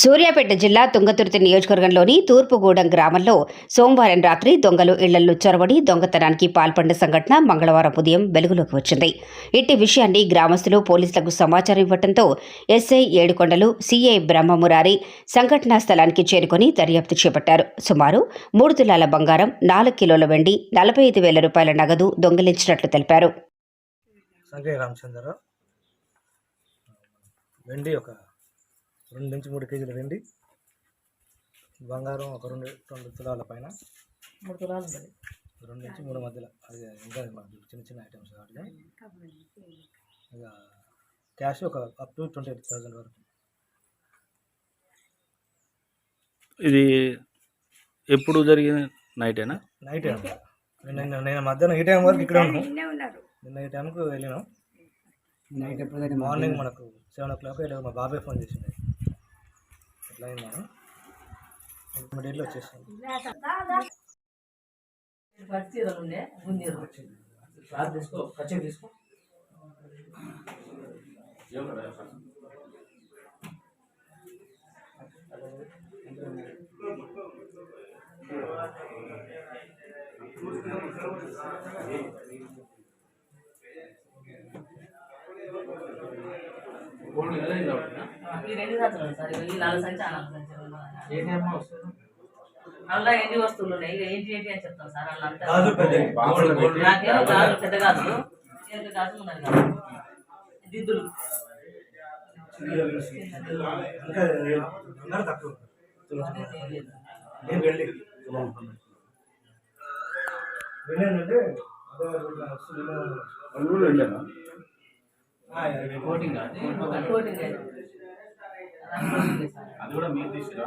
సూర్యాపేట జిల్లా తుంగతుర్తి నియోజకవర్గంలోని తూర్పుగూడెం గ్రామంలో సోమవారం రాత్రి దొంగలు ఇళ్ళలో చొరబడి దొంగతనానికి పాల్పడిన సంఘటన మంగళవారం ఉదయం వెలుగులోకి వచ్చింది. ఇట్టి విషయాన్ని గ్రామస్తులు పోలీసులకు సమాచారం ఇవ్వడంతో ఎస్ఐ ఏడుకొండలు సీఐ బ్రహ్మమురారి సంఘటనా స్థలానికి చేరుకొని దర్యాప్తు చేపట్టారు. సుమారు మూడు తులాల బంగారం నాలుగు కిలోల వెండి నలభై ఐదు వేల రూపాయల నగదు దొంగిలించినట్లు తెలిపారు. రామచంద్రరావు. వెండి ఒక రెండు నుంచి మూడు కేజీల వెండి బంగారం ఒక రెండు రెండు తులాల పైన. మూడు తులాలు ఉంటుంది. రెండు నుంచి మూడు మధ్యలో. అది ఇంకా మనకి చిన్న చిన్న ఐటమ్స్ కాబట్టి ఇక క్యాష్ ఒక up to twenty eight thousand వరకు. ఇది ఎప్పుడు జరిగిన నైటేనా నైట్ నేను నేను మధ్యాహ్నం ఈ టైం వరకు ఇక్కడే ఉన్నాను నిన్న ఈ టైంకి వెళ్ళినాం. నైట్ ఎప్పుడు మార్నింగ్ మనకు సెవెన్ ఓ క్లాక్ మా బాబాయ్ ఫోన్ చేసిండే. ఎట్లా అయింది మేడం ఇంటర్మీడియట్లో వచ్చేసింది తీసుకో ఖచ్చితంగా తీసుకో. ఈ రెండు సంచులు సార్ ఈ నాలుగు సంచి ఆ నాలుగు సంచులు అలా ఎన్ని వస్తువులు ఉన్నాయి? ఇక ఏంటి ఏంటి అని చెప్తాను సార్ వాళ్ళంతా. గాజు పెద్దవి. నాకేమో గాజులు పెద్ద గాజులు చేతి గాజులు. ఉన్నాయి కదా? దిద్దులు. ఇంకా అందరూ తక్కువ. అనేది ఏం లేదు. నేను వెళ్ళి వెళ్ళానంటే కోటింగ్ లేదు. అది కూడా మీరు తీసుకురా